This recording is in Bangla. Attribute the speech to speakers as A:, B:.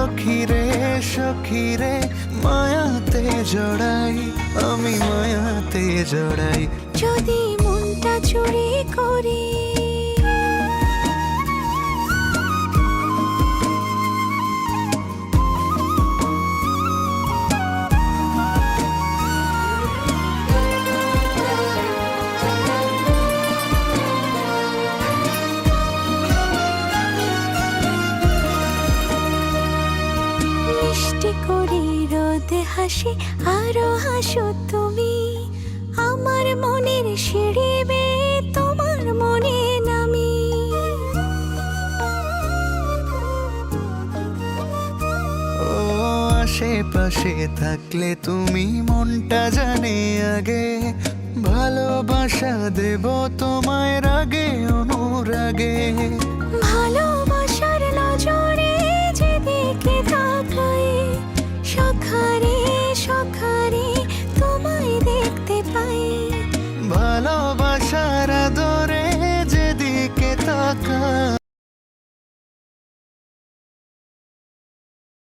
A: সখিরে সখিরে
B: মায়াতে জড়াই আমি মায়াতে জড়াই।
A: যদি মনটা চুরি করি মিষ্টি করে রোদে হাসি আরও হাসো তুমি। আমার মনের সিঁড়ি বেয়ে তোমার মনে নামি।
B: ও আশেপাশে থাকলে তুমি মনটা জানে আগে। ভালোবাসা দেব তোমায় রাগে অনুরাগে।